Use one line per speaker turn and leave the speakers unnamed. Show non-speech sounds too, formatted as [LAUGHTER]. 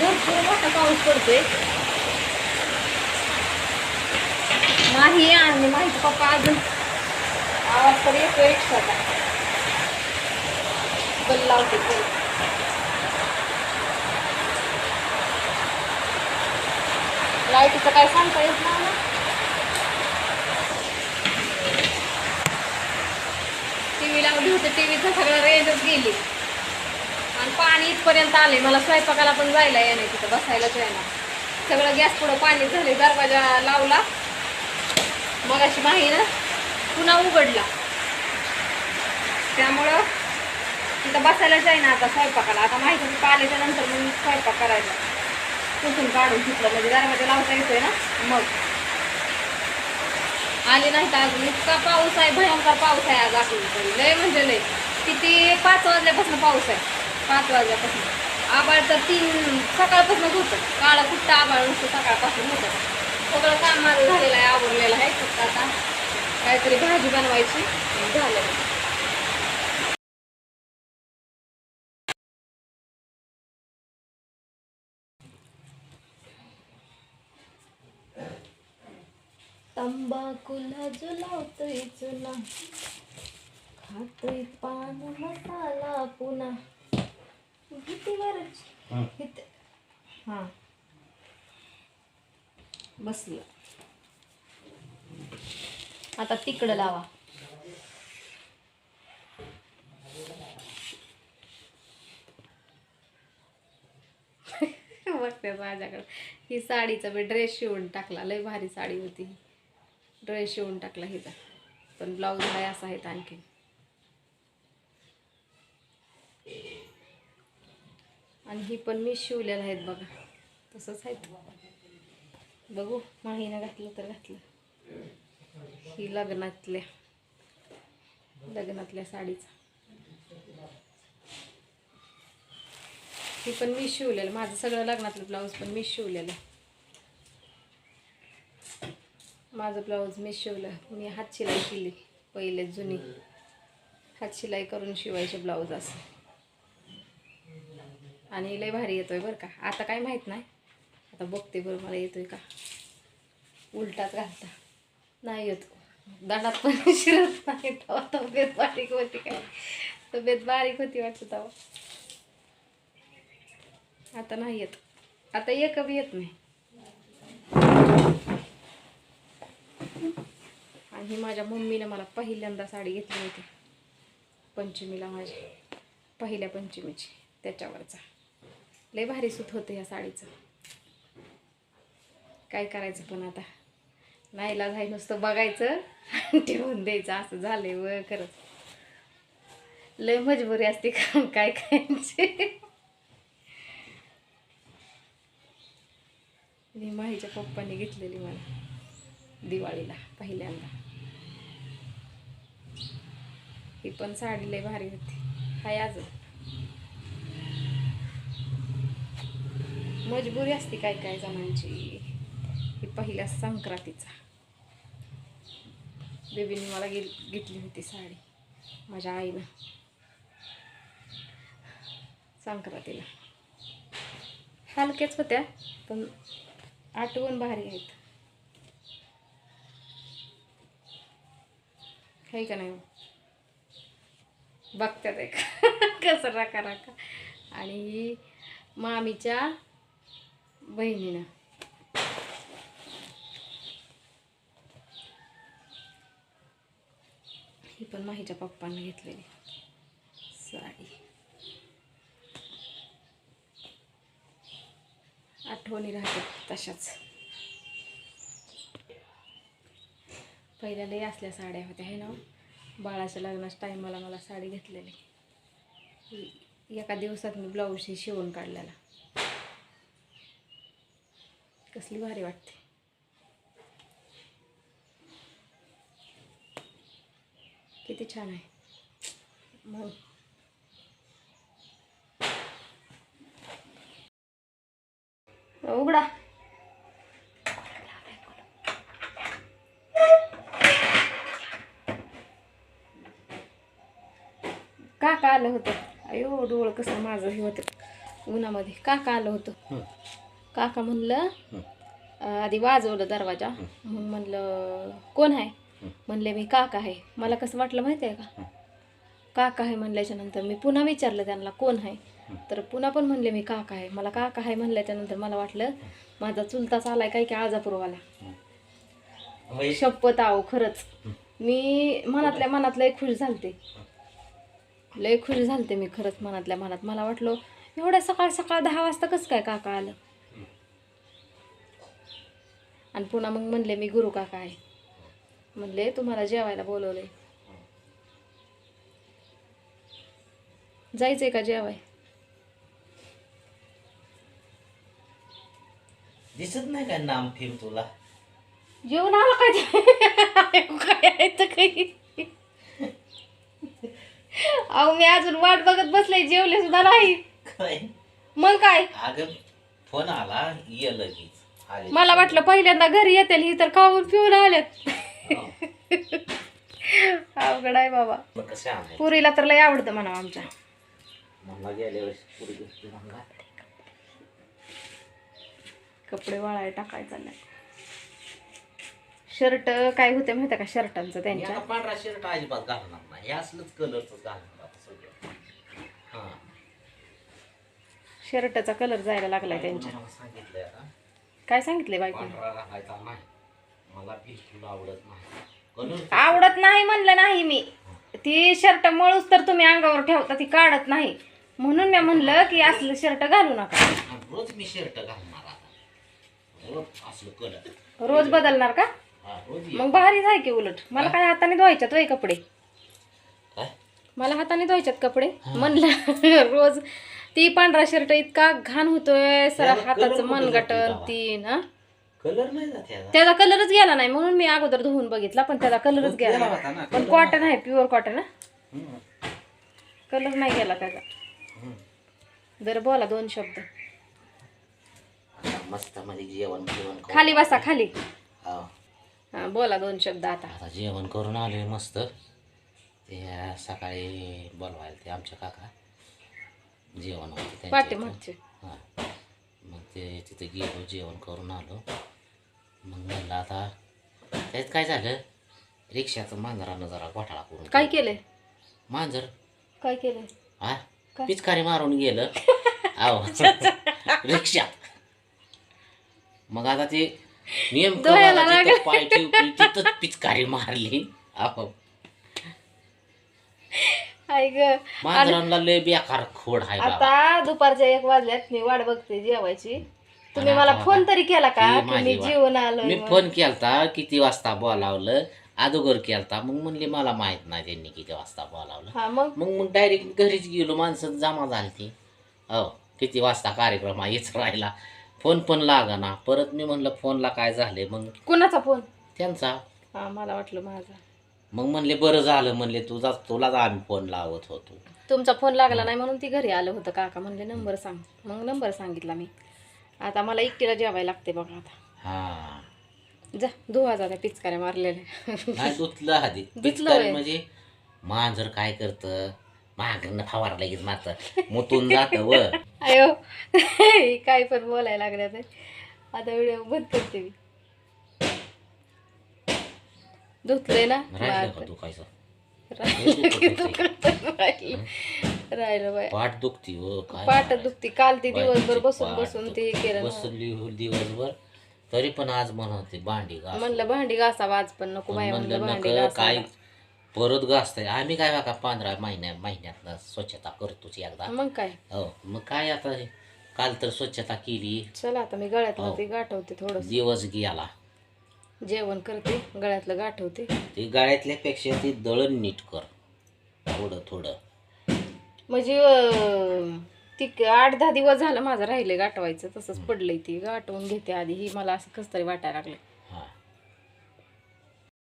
भरपूर मोठा पाऊस पडतोय. माही आणि माहिती पप्पा अजून आवाज तर येतो एक्स्ट्राचा. बल लावते लाईटीचं काय सांगता येत नाही ना? टी व्ही लावली होती टी व्हीचं सगळं रेंजच गेली. पाणी इथपर्यंत आले मला स्वयंपाकाला पण जायला येणे तिथं बसायलाच ना सगळं गॅस पुढं पाणी झाले दरवाजा लावला. मग अशी माही ना पुन्हा उघडला. त्यामुळं तिथं बसायलाच आहे ना आता स्वयंपाकाला. आता माहिती पप्पा आल्याच्यानंतर मग स्वयंपाक करायचा कुठून काढून घेतलं म्हणजे दरवाजा लावता येतोय ना? मग. आले नाही तर अजून. इतका पाऊस आहे भयंकर पाऊस आहे आज आपल्याकडे लय म्हणजे लय. किती पाच वाजल्यापासून पाऊस आहे. पाच वाजल्यापासून आबाळ तर तीन सकाळपासूनच होतं. काळा कुठं आबाळ नुसतं सकाळपासून होतं. सगळं काम माझं झालेलं आहे आवरलेलं आहे. फक्त आता काहीतरी भाजी बनवायची झालं. तंबाखूला जुलावतोय चुना खातोय पान मसाला पुन्हा. इथे हां. बसलं. आता तिकडं लावा. बघते माझ्याकडं. ही साडीचा मी ड्रेस शिवून टाकला. लय भारी साडी होती ड्रेस शिवून टाकला हिचा. पण ब्लाऊज नाही असा आहेत आणखी आणि ही पण मी शिवलेलं आहेत बघा. तसंच आहेत. बघू माहीनं घातलं तर घातलं. ही लग्नातल्या लग्नातल्या साडीचा. ही पण मी शिवलेलं. माझं सगळं लग्नातलं ब्लाऊज पण मी शिवलेलं. माझं ब्लाऊज मी शिवलं. मी हात शिलाई केली. पहिले जुनी. हात शिलाई करून शिवायचे ब्लाऊज असं. आणि लय भारी येतोय बरं का. आता काय माहीत नाही. आता बघते बरं मला येतोय का. उलटाच घालता. नाही येतो. दाडात पण शिरत नाही तेव्हा तब्येत बारीक होती काय. तब्येत बारीक होती वाटतं तेव्हा. आता नाही येत. आता एक बी येत नाही. आणि माझ्या मम्मीने मला पहिल्यांदा साडी घेतली होती. पंचमीला माझी. पहिल्या पंचमीची. त्याच्यावरचा. लय भारी सूत होतं ह्या साडीचं. काय करायचं पण आता? नाहीला आहे नुसतं बघायचं ठेवून द्यायचं असं झालंय व खरंच. लय मजबुरी असते का काय खायचे मी माहीच्या पप्पाने घेतलेली मला दिवाळीला पहिल्यांदा. ही पण साडी लय भारी होती. हाय अजून. मजबुरी असते काय काय जणांची. ही पहिल्या संक्रांतीचा. बेबीने मला गे घेतली होती साडी. माझ्या आईनं संक्रांतीला. हलक्याच होत्या पण आठवण भारी आहेत. काही का नाही हो? बघत्यात एक. [LAUGHS] कसं राका राका आणि मामीच्या बहिणीनं. ही पण माहीच्या पप्पांना घेतलेली साडी. आठवणी राहतात तशाच. पहिल्या लई असल्या साड्या होत्या हे ना? बाळाच्या लग्नाच्या टायमाला मला साडी घेतलेली. एका दिवसात मी ब्लाऊज ही शिवून काढलेला. कसली भारी वाटते. किती छान आहे. मग उघडा. का का आलं होतं. अयो डोळ कसं माझं हे होतं. उन्हामध्ये. काका आलं होतं. काका म्हणलं आधी वाजवलं दरवाजा. मग म्हणलं कोण आहे. म्हणले मी काका आहे. मला कसं वाटलं माहिती आहे का. काका आहे म्हणल्याच्या नंतर मी पुन्हा विचारलं त्यांना कोण आहे. तर पुन्हा पण म्हणले मी काका आहे. मला काका आहे म्हणल्याच्या नंतर मला वाटलं माझा चुलताच आलाय काय की आजापूरवाला. शपथ आहो खरंच. मी मनातल्या मनात लय खुश झालते. लय खुश झालते मी खरंच मनातल्या मनात. मला वाटलं एवढ्या सकाळ सकाळ दहा वाजता कसं काय काका आलं? आणि पुन्हा मग म्हणले मी गुरु काका आहे. म्हणले तुम्हाला जेवायला बोलवलंय. जायचंय का जेवाय?
दिसत नाही काय नाम फिर तुला?
जेवण आलं? काय आहे तर काही? अहो मी अजून वाट बघत बसले जेवले सुद्धा नाही.
काय?
मग काय?
अगं फोन आला ये लगेच. आले
मला वाटलं पहिल्यांदा घरी येतील ही तर खाऊन पिऊन आल्यात
हो.
अवघड आहे बाबा.
मग कसं आहे
पुरीला तर लय आवडतं म्हणा आमच्या.
गेल्या पुरी म्हणला
कपडे वाळाय टाकाय चालल्या शर्ट काय होते माहिती का शर्टांचं त्यांच्या?
याला पांढरा शर्ट अजिबात घालणार नाही. हे असलंच कलरच घालणार आता सगळं. हा.
शर्टाचा कलर जायला लागलाय त्यांच्या.
मला सांगितलंय आता.
काय सांगितले बायको?
पांढरा घालायचा नाही? मला बिलकुल आवडत नाही. कलर
आवडत नाही म्हणलं नाही मी. ती शर्ट मळूच तर तुम्ही अंगावर ठेवता ती काढत नाही. म्हणून मी म्हणलं की असलं शर्ट घालू नका.
रोज मी शर्ट घालणार आता. रोज असलं कलर.
रोज बदलणार का?
हा रोज ये.
मग भारीच आहे की उलट. मला काय हाताने धुवायच्यात वय कपडे?
काय?
मला हाताने धुवायच्यात कपडे? म्हणलं [LAUGHS] रोज ती पांढरा शर्ट इतका घाण होतोय सर
त्याला
हाताचं
colour कुठं
मनगटन
जातो
ती ना
कलर नाही जात याला
त्याचा कलरच गेला नाही म्हणून मी अगोदर धुवून बघितला पण त्याचा कलरच गेला
गेला
नाही.
होता ना,
पण कॉटन आहे प्युअर कॉटन ना
हम्म.
कलर नाही गेला त्याचा.
हम्म.
बरं बोला दोन शब्द.
आता मस्त मध्ये जेवण जेवण खाऊ.
खाली बसा खाली.
हा.
हा बोला दोन शब्द आता.
आता जेवण करून आले मस्त. ते सकाळी बोलवायला ते आमच्या काका. जेवण होते हा. मग ते तिथे गेलो जेवण करून आलो. मग म्हणलं आता त्यात काय झालं? रिक्षाचं मांजरानं जरा घोटाळा करून
काय. केलंय?
मांजर.
काय केलंय?
हा?
काय?
पिचकारी मारून गेलं. [LAUGHS] आहो. रिक्षात मग आता ते नेमकं
डोळ्याला
बघा जिथं
लागलं.
पाय ठेवतील तिथंच पिचकारी मारली. अहो
हाय ग.
मांजरांना लय बेकार खोड बाबा.
आता दुपारच्या एक वाजल्यात मी वाट बघते जेवायची. तुम्ही मला फोन तरी केला का? की
माझी
मी
वाट.
जेवण आलोय
मी? फोन केलता किती वाजता बोलावलं? अगोदर केलता. मग म्हणले मला माहीत नाही त्यांनी किती वाजता बोलावलं.
हा मग?
मग मग डायरेक्ट घरीच गेलो. माणसं जमा झाली ती हो किती वाजता कार्यक्रम आहे हेच राहिला. फोन पण लागाना. परत मी म्हणलं फोनला काय झाले मग
कुणाचा फोन?
त्यांचा.
हा मला वाटलं माझा.
मग म्हणले बरं झालं म्हणले तुझा तुलाच आम्ही फोन लावत होतो.
तुमचा फोन लागला नाही म्हणून ती घरी आलं होतं काका म्हणले नंबर सांग. मग नंबर सांगितला मी. आता मला एकटीला जेवायला लागते बघा आता.
हा.
जा धुवा जा त्या पिचकाऱ्या मारलेल्या.
नाही आधी. [LAUGHS]
धुतलं
पिचकारी
होय.
म्हणजे मांजर काय करतं? मागणं फवार लगेच मारतं. मुतून जात व. [LAUGHS]
अयो [LAUGHS] काय पण बोलायला लागल्या ते आता व्हिडिओ बंद करते मी. धुतले ना.
तू कायचं
राहिलं राहिलं [LAUGHS] बाय
पाठ दुखती हो काय
पाठ? दुखती. काल ती दिवसभर बसून बसून. ते केलं.
बसली हो दिवसभर. तरी पण आज म्हणते भांडी घास.
म्हणलं भांडी घासावा आज पण. नको बाय म्हणलं भांडी
काय परत घासताय. आम्ही काय बघा पंधरा महिन्या महिन्यात स्वच्छता करतोच एकदा.
मग काय?
हो मग काय आता? काल तर स्वच्छता केली.
चला आता मी गळ्यातलं
हो.
ते गाठवते थोडं
दिवस गेला.
जेवण करते गळ्यातलं गाठवते
ते गाळ्यातल्या पेक्षा ते दळण नीट कर. थोडं थोडं.
म्हणजे अं, ती आठ दहा दिवस झालं माझं राहिलंय गाठवायचं तसंच पडलंय ती. गाठवून घेते आधी. ही मला असं कसं तरी वाटायला लागलं